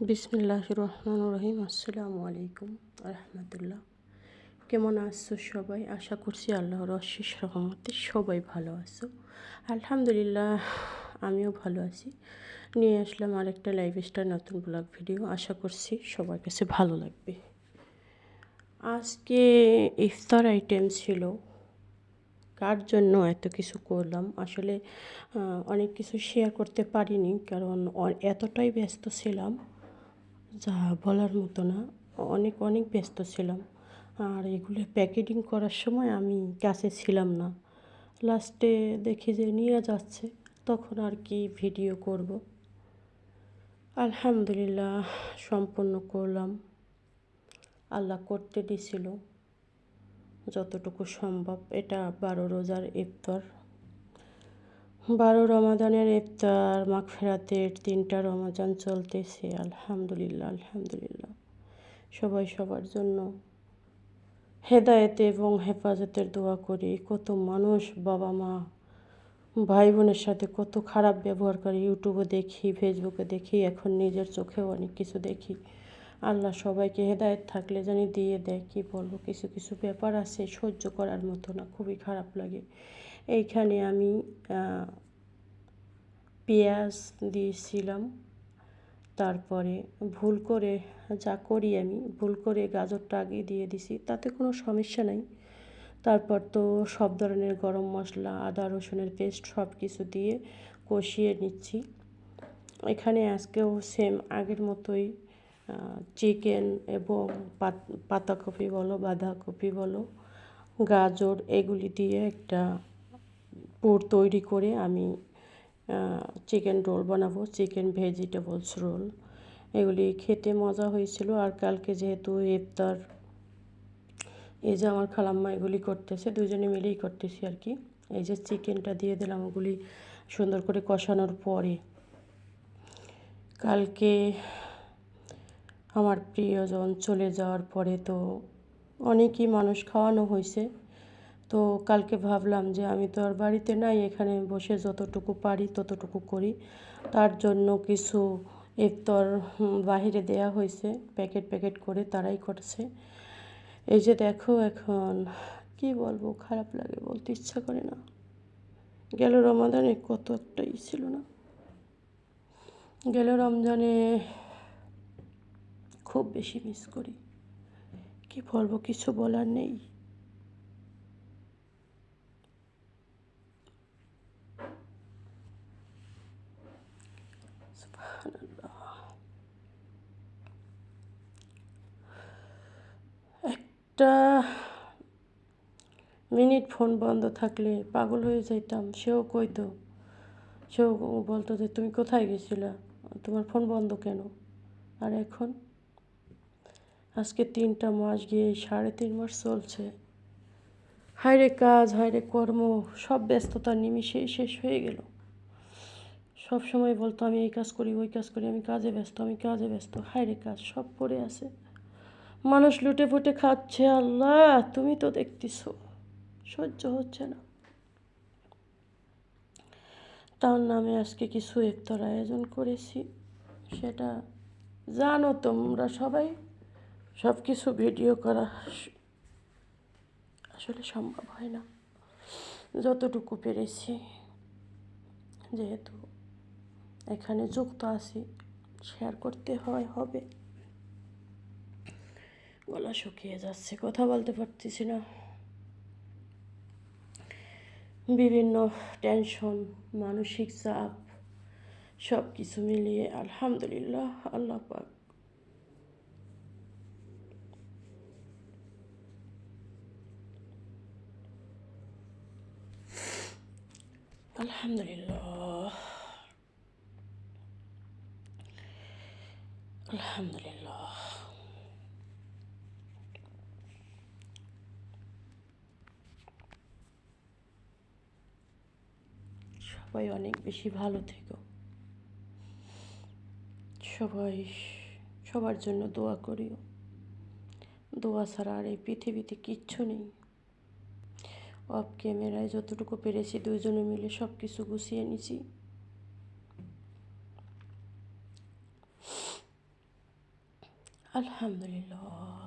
বিসমিল্লাহ রহমান রহিম আসসালামু আলাইকুম রহমতুল্লাহ। কেমন আছো সবাই? আশা করছি আল্লাহর অশেষ রহমতে সবাই ভালো আছো। আলহামদুলিল্লাহ, আমিও ভালো আছি। নিয়ে আসলাম আরেকটা লাইফ স্টাইল নতুন ব্লগ ভিডিও আশা করছি সবার কাছে ভালো লাগবে। আজকে ইফতার আইটেম ছিল। কার জন্য এত কিছু করলাম? আসলে অনেক কিছু শেয়ার করতে পারিনি, কারণ এতটাই ব্যস্ত ছিলাম। যা বলার মতো না, অনেক অনেক ব্যস্ত ছিলাম। আর এগুলো প্যাকেটিং করার সময় আমি কাছে ছিলাম না। লাস্টে দেখি যে নিয়ে যাচ্ছে, তখন আর কি ভিডিও করব। আলহামদুলিল্লাহ, সম্পূর্ণ করলাম। আল্লাহ করতে দিছিল। যতটুকু সম্ভব, এটা বারো রোজার ইফতার। বারো রমাদানের ইফতার ফেরাতের তিনটা রমাজান চলতেছে, আলহামদুলিল্লাহ আলহামদুলিল্লাহ। সবাই সবার জন্য হেদায়েতে এবং হেফাজতের দোয়া করি। কত মানুষ, বাবা মা ভাই বোনের সাথে কত খারাপ ব্যবহার করে। ইউটিউবে দেখি ফেসবুকে দেখি, এখন নিজের চোখেও অনেক কিছু দেখি। আল্লাহ সবাইকে হেদায়ত থাকলে জানি দিয়ে দেয়, কী বলব? কিছু কিছু ব্যাপার আছে, সহ্য করার মতো না, খুবই খারাপ লাগে। এইখানে আমি পেঁয়াজ দিয়েছিলাম। তারপরে ভুল করে যা করি আমি, ভুল করে গাজরটা আগে দিয়ে দিছি, তাতে কোনো সমস্যা নাই। তারপর তো সব ধরনের গরম মশলা, আদা, রসুনের পেস্ট সব কিছু দিয়ে কষিয়ে নিচ্ছি। এখানে আজকেও সেম আগের মতোই চিকেন এবং পাতাকপি বলো, বাঁধাকপি বলো, গাজর এগুলি দিয়ে একটা পুর তৈরি করে আমি চিকেন রোল বানাবো চিকেন ভেজিটেবলস রোল এগুলি খেতে মজা হয়েছিল, আর কালকে যেহেতু ইফতার, এই যে আমার খালাম্মা এগুলি করতেছে, দুজনে মিলেই করতেছি আর কি। এই যে চিকেনটা দিয়ে দিলাম ওগুলি সুন্দর করে কষানোর পরে। কালকে আমার প্রিয়জন চলে যাওয়ার পরে তো অনেকই মানুষ খাওয়ানো হয়েছে। তো কালকে ভাবলাম যে আমি তো আর বাড়িতে নাই, এখানে বসে যতটুকু পারি ততটুকু করি। তার জন্য কিছু ইফতার বাহিরে দেয়া হয়েছে, প্যাকেট প্যাকেট করে তারাই করছে। এই যে দেখো এখন, কি বলব, খারাপ লাগে বলতে ইচ্ছা করে না। গেল রমাদানে কত একটা ই ছিল না। গেল রমজানে খুব বেশি মিস করি। কি বলব, কিছু বলার নেই। একটা মিনিট ফোন বন্ধ থাকলে পাগল হয়ে যাইতাম, সেও কইতো, সেও বলতো যে, তুমি কোথায় গেছিলা? তোমার ফোন বন্ধ কেন? আর এখন? আজকে তিনটা মাস গিয়ে সাড়ে তিন মাস চলছে। হায়রে কাজ, হায়রে কর্ম, সব ব্যস্ততার নিমিশেই শেষ হয়ে গেল। সব সময় বলতো, আমি এই কাজ করি, ওই কাজ করি, আমি কাজে ব্যস্ত, আমি কাজে ব্যস্ত। হায়রে কাজ সব পড়ে আছে। মানুষ লুটে ফুটে খাচ্ছে, আল্লাহ, তুমি তো দেখতেছ, সহ্য হচ্ছে না। তার নামে আজকে কিছু ইফতার আয়োজন করেছি, সেটা জানো তোমরা সবাই সব কিছু ভিডিও করা আসলে সম্ভব হয় না। যতটুকু পেরেছি, যেহেতু এখানে যুক্ত আছি শেয়ার করতে হয়, হবে। গলা শুকিয়ে যাচ্ছে, কথা বলতে পারতেছি না। বিভিন্ন টেনশন মানসিক চাপ সব কিছু মিলিয়ে আলহামদুলিল্লাহ, আল্লাহ পাক। আলহামদুলিল্লাহ। আলহামদুলিল্লাহ। সবাই অনেক বেশি ভালো থেকো। সবাই, সবার জন্য দোয়া করিও। দোয়া ছাড়া আর এই পৃথিবীতে কিচ্ছু নেই। অফ ক্যামেরায় যতটুকু পেরেছি দুজনে মিলে সব কিছু গুছিয়ে নিছি। আলহামদুলিল্লাহ।